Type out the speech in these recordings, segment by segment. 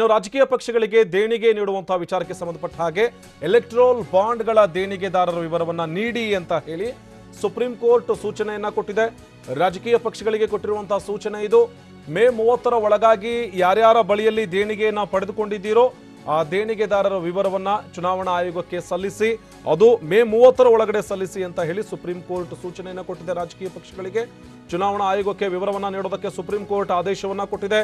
ರಾಜಕೀಯ ಪಕ್ಷಗಳಿಗೆ ದೇಣಿಗೆ ನೀಡುವಂತಹ ವಿಚಾರಕ್ಕೆ ಸಂಬಂಧಪಟ್ಟ ಹಾಗೆ ಎಲೆಕ್ಟ್ರೋಲ್ ಬಾಂಡ್ಗಳ ದೇಣಿಗೆದಾರರ ವಿವರವನ್ನ ನೀಡಿ ಅಂತ ಹೇಳಿ ಸುಪ್ರೀಂ ಕೋರ್ಟ್ ಸೂಚನೆಯನ್ನ ಕೊಟ್ಟಿದೆ. ರಾಜಕೀಯ ಪಕ್ಷಗಳಿಗೆ ಕೊಟ್ಟಿರುವಂತಹ ಸೂಚನೆ ಇದು. ಮೇ ಮೂವತ್ತರ ಒಳಗಾಗಿ ಯಾರ್ಯಾರ ಬಳಿಯಲ್ಲಿ ದೇಣಿಗೆಯನ್ನ ಪಡೆದುಕೊಂಡಿದ್ದೀರೋ ಆ ದೇಣಿಗೆದಾರರ ವಿವರವನ್ನ ಚುನಾವಣಾ ಆಯೋಗಕ್ಕೆ ಸಲ್ಲಿಸಿ, ಅದು ಮೇ ಮೂವತ್ತರ ಒಳಗಡೆ ಸಲ್ಲಿಸಿ ಅಂತ ಹೇಳಿ ಸುಪ್ರೀಂ ಕೋರ್ಟ್ ಸೂಚನೆಯನ್ನು ಕೊಟ್ಟಿದೆ ರಾಜಕೀಯ ಪಕ್ಷಗಳಿಗೆ. ಚುನಾವಣಾ ಆಯೋಗಕ್ಕೆ ವಿವರವನ್ನ ನೀಡೋದಕ್ಕೆ ಸುಪ್ರೀಂ ಕೋರ್ಟ್ ಆದೇಶವನ್ನ ಕೊಟ್ಟಿದೆ.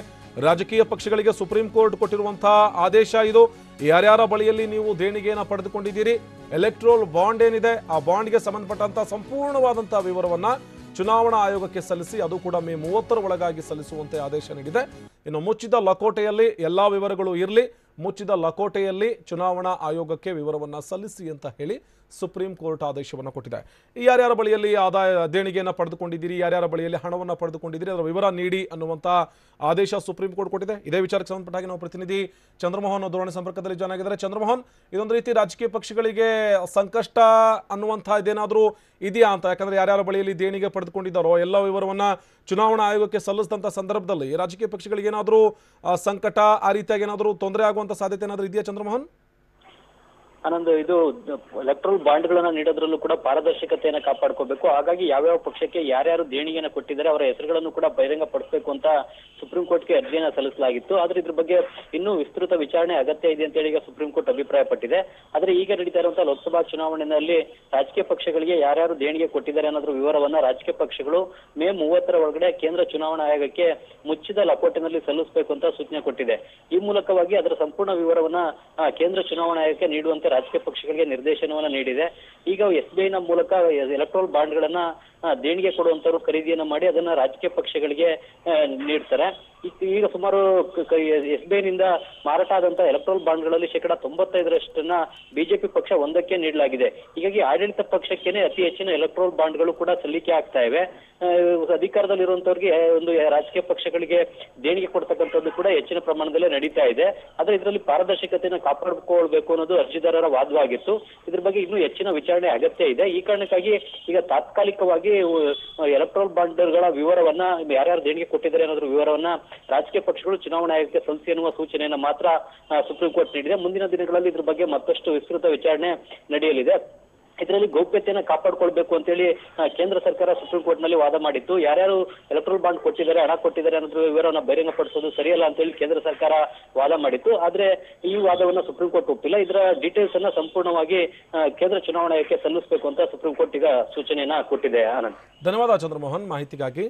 ರಾಜಕೀಯ ಪಕ್ಷಗಳಿಗೆ ಸುಪ್ರೀಂ ಕೋರ್ಟ್ ಕೊಟ್ಟಿರುವಂತಹ ಆದೇಶ ಇದು. ಯಾರ್ಯಾರ ಬಳಿಯಲ್ಲಿ ನೀವು ದೇಣಿಗೆಯನ್ನು ಪಡೆದುಕೊಂಡಿದ್ದೀರಿ, ಎಲೆಕ್ಟ್ರೋಲ್ ಬಾಂಡ್ ಏನಿದೆ, ಆ ಬಾಂಡ್ಗೆ ಸಂಬಂಧಪಟ್ಟಂತಹ ಸಂಪೂರ್ಣವಾದಂತಹ ವಿವರವನ್ನ ಚುನಾವಣಾ ಆಯೋಗಕ್ಕೆ ಸಲ್ಲಿಸಿ, ಅದು ಕೂಡ ಮೇ ಮೂವತ್ತರ ಒಳಗಾಗಿ ಸಲ್ಲಿಸುವಂತೆ ಆದೇಶ ನೀಡಿದೆ. ಇನ್ನು ಮುಚ್ಚಿದ ಲಕೋಟೆಯಲ್ಲಿ ಎಲ್ಲಾ ವಿವರಗಳು ಇರಲಿ. ಮುಚ್ಚಿದ ಲಕೋಟೆಯಲ್ಲಿ ಚುನಾವಣಾ ಆಯೋಗಕ್ಕೆ ವಿವರವನ್ನ ಸಲ್ಲಿಸಿ ಅಂತ ಹೇಳಿ ಸುಪ್ರೀಂ ಕೋರ್ಟ್ ಆದೇಶವನ್ನು ಕೊಟ್ಟಿದೆ. ಯಾರ್ಯಾರ ಬಳಿಯಲ್ಲಿ ಆದಾಯ ದೇಣಿಗೆಯನ್ನು ಪಡೆದುಕೊಂಡಿದ್ದೀರಿ, ಯಾರ್ಯಾರ ಬಳಿಯಲ್ಲಿ ಹಣವನ್ನು ಪಡೆದುಕೊಂಡಿದ್ದೀರಿ ಅದರ ವಿವರ ನೀಡಿ ಅನ್ನುವಂಥ ಆದೇಶ ಸುಪ್ರೀಂ ಕೋರ್ಟ್ ಕೊಟ್ಟಿದೆ. ಇದೇ ವಿಚಾರಕ್ಕೆ ಸಂಬಂಧಪಟ್ಟಾಗಿ ನಾವು ಪ್ರತಿನಿಧಿ ಚಂದ್ರಮೋಹನ್ ದೂರವಾಣಿ ಸಂಪರ್ಕದಲ್ಲಿ ಜಾಯ್ನ್ ಆಗಿದ್ದಾರೆ. ಚಂದ್ರಮೋಹನ್, ಇದೊಂದು ರೀತಿ ರಾಜಕೀಯ ಪಕ್ಷಗಳಿಗೆ ಸಂಕಷ್ಟ ಅನ್ನುವಂಥ ಇದೇನಾದರೂ ಇದೆಯಾ ಅಂತ? ಯಾಕಂದ್ರೆ ಯಾರ್ಯಾರ ಬಳಿಯಲ್ಲಿ ದೇಣಿಗೆ ಪಡೆದುಕೊಂಡಿದ್ದಾರೋ, ಎಲ್ಲ ವಿವರವನ್ನ ಚುನಾವಣಾ ಆಯೋಗಕ್ಕೆ ಸಲ್ಲಿಸಿದಂಥ ಸಂದರ್ಭದಲ್ಲಿ ರಾಜಕೀಯ ಪಕ್ಷಗಳಿಗೆ ಏನಾದರೂ ಸಂಕಟ ಆ ರೀತಿಯಾಗಿ ಏನಾದರೂ ತೊಂದರೆ ಆಗುವಂಥ ಸಾಧ್ಯತೆ ಏನಾದರೂ ಇದೆಯಾ ಚಂದ್ರಮೋಹನ್? ಆನಂದ್, ಇದು ಎಲೆಕ್ಟ್ರಲ್ ಬಾಂಡ್ಗಳನ್ನ ನೀಡೋದ್ರಲ್ಲೂ ಕೂಡ ಪಾರದರ್ಶಕತೆಯನ್ನ ಕಾಪಾಡ್ಕೋಬೇಕು. ಹಾಗಾಗಿ ಯಾವ್ಯಾವ ಪಕ್ಷಕ್ಕೆ ಯಾರ್ಯಾರು ದೇಣಿಗೆಯನ್ನ ಕೊಟ್ಟಿದ್ದಾರೆ ಅವರ ಹೆಸರುಗಳನ್ನು ಕೂಡ ಬಹಿರಂಗ ಪಡಿಸಬೇಕು ಅಂತ ಸುಪ್ರೀಂ ಕೋರ್ಟ್ಗೆ ಅರ್ಜಿಯನ್ನ ಸಲ್ಲಿಸಲಾಗಿತ್ತು. ಆದ್ರೆ ಇದ್ರ ಬಗ್ಗೆ ಇನ್ನೂ ವಿಸ್ತೃತ ವಿಚಾರಣೆ ಅಗತ್ಯ ಇದೆ ಅಂತ ಹೇಳಿ ಸುಪ್ರೀಂ ಕೋರ್ಟ್ ಅಭಿಪ್ರಾಯ ಪಟ್ಟಿದೆ ಆದ್ರೆ ಈಗ ನಡೀತಾ ಇರುವಂತಹ ಲೋಕಸಭಾ ಚುನಾವಣೆಯಲ್ಲಿ ರಾಜಕೀಯ ಪಕ್ಷಗಳಿಗೆ ಯಾರ್ಯಾರು ದೇಣಿಗೆ ಕೊಟ್ಟಿದ್ದಾರೆ ಅನ್ನೋದ್ರ ವಿವರವನ್ನ ರಾಜಕೀಯ ಪಕ್ಷಗಳು ಮೇ ಮೂವತ್ತರ ಒಳಗಡೆ ಕೇಂದ್ರ ಚುನಾವಣಾ ಆಯೋಗಕ್ಕೆ ಮುಚ್ಚಿದ ಲಕೋಟಿನಲ್ಲಿ ಸಲ್ಲಿಸಬೇಕು ಅಂತ ಸೂಚನೆ ಕೊಟ್ಟಿದೆ. ಈ ಮೂಲಕವಾಗಿ ಅದರ ಸಂಪೂರ್ಣ ವಿವರವನ್ನ ಕೇಂದ್ರ ಚುನಾವಣಾ ಆಯೋಗಕ್ಕೆ ನೀಡುವಂತೆ ರಾಜಕೀಯ ಪಕ್ಷಗಳಿಗೆ ನಿರ್ದೇಶನವನ್ನ ನೀಡಿದೆ. ಈಗ ಎಸ್ ಬಿ ಐನ ಮೂಲಕ ಎಲೆಕ್ಟ್ರೋಲ್ ಬಾಂಡ್ಗಳನ್ನ ದೇಣಿಗೆ ಕೊಡುವಂತವ್ರು ಖರೀದಿಯನ್ನ ಮಾಡಿ ಅದನ್ನ ರಾಜಕೀಯ ಪಕ್ಷಗಳಿಗೆ ನೀಡ್ತಾರೆ. ಈಗ- ಸುಮಾರು ಎಸ್ ಬಿ ಐನಿಂದ ಮಾರಾಟ ಆದಂತ ಎಲೆಕ್ಟ್ರೋಲ್ ಬಾಂಡ್ಗಳಲ್ಲಿ ಶೇಕಡ ತೊಂಬತ್ತೈದರಷ್ಟನ್ನ ಬಿಜೆಪಿ ಪಕ್ಷ ಒಂದಕ್ಕೆ ನೀಡಲಾಗಿದೆ. ಹೀಗಾಗಿ ಆಡಳಿತ ಪಕ್ಷಕ್ಕೇನೆ ಅತಿ ಹೆಚ್ಚಿನ ಎಲೆಕ್ಟ್ರೋಲ್ ಬಾಂಡ್ಗಳು ಕೂಡ ಸಲ್ಲಿಕೆ ಆಗ್ತಾ ಇವೆ. ಅಧಿಕಾರದಲ್ಲಿರುವಂತವ್ರಿಗೆ ಒಂದು ರಾಜಕೀಯ ಪಕ್ಷಗಳಿಗೆ ದೇಣಿಗೆ ಕೊಡ್ತಕ್ಕಂಥದ್ದು ಕೂಡ ಹೆಚ್ಚಿನ ಪ್ರಮಾಣದಲ್ಲಿ ನಡೀತಾ ಇದೆ. ಆದ್ರೆ ಇದರಲ್ಲಿ ಪಾರದರ್ಶಕತೆಯನ್ನು ಕಾಪಾಡಿಕೊಳ್ಬೇಕು ಅನ್ನೋದು ಅರ್ಜಿದಾರರ ವಾದವಾಗಿತ್ತು. ಇದ್ರ ಬಗ್ಗೆ ಇನ್ನೂ ಹೆಚ್ಚಿನ ವಿಚಾರಣೆ ಅಗತ್ಯ ಇದೆ. ಈ ಕಾರಣಕ್ಕಾಗಿ ಈಗ ತಾತ್ಕಾಲಿಕವಾಗಿ ಎಲೆಕ್ಟ್ರೋಲ್ ಬಾಂಡ್ಗಳ ವಿವರವನ್ನ, ಯಾರ್ಯಾರು ದೇಣಿಗೆ ಕೊಟ್ಟಿದ್ದಾರೆ ಅನ್ನೋದ್ರ ವಿವರವನ್ನ ರಾಜಕೀಯ ಪಕ್ಷಗಳು ಚುನಾವಣಾ ಆಯೋಗಕ್ಕೆ ಸಲ್ಲಿಸಿ ಎನ್ನುವ ಸೂಚನೆಯನ್ನ ಮಾತ್ರ ಸುಪ್ರೀಂ ಕೋರ್ಟ್ ನೀಡಿದೆ. ಮುಂದಿನ ದಿನಗಳಲ್ಲಿ ಇದ್ರ ಬಗ್ಗೆ ಮತ್ತಷ್ಟು ವಿಸ್ತೃತ ವಿಚಾರಣೆ ನಡೆಯಲಿದೆ. ಇದರಲ್ಲಿ ಗೌಪ್ಯತೆಯನ್ನ ಕಾಪಾಡ್ಕೊಳ್ಬೇಕು ಅಂತೇಳಿ ಹೇಳಿ ಕೇಂದ್ರ ಸರ್ಕಾರ ಸುಪ್ರೀಂ ಕೋರ್ಟ್ನಲ್ಲಿ ವಾದ ಮಾಡಿತ್ತು. ಯಾರ್ಯಾರು ಎಲೆಕ್ಟ್ರೋಲ್ ಬಾಂಡ್ ಕೊಟ್ಟಿದ್ದಾರೆ, ಹಣ ಕೊಟ್ಟಿದ್ದಾರೆ ಅನ್ನೋದ್ರ ವಿವರವನ್ನ ಬಹಿರಂಗಪಡಿಸೋದು ಸರಿಯಲ್ಲ ಅಂತೇಳಿ ಕೇಂದ್ರ ಸರ್ಕಾರ ವಾದ ಮಾಡಿತ್ತು. ಆದ್ರೆ ಈ ವಾದವನ್ನ ಸುಪ್ರೀಂ ಕೋರ್ಟ್ ಒಪ್ಪಿಲ್ಲ. ಇದರ ಡೀಟೇಲ್ಸ್ ಅನ್ನ ಸಂಪೂರ್ಣವಾಗಿ ಕೇಂದ್ರ ಚುನಾವಣಾ ಆಯೋಗಕ್ಕೆ ಸಲ್ಲಿಸಬೇಕು ಅಂತ ಸುಪ್ರೀಂ ಕೋರ್ಟ್ ಈಗ ಸೂಚನೆಯನ್ನ ಕೊಟ್ಟಿದೆ, ಆನಂದ್. ಧನ್ಯವಾದ, ಚಂದ್ರಮೋಹನ್. ಮಾಹಿತಿಗಾಗಿ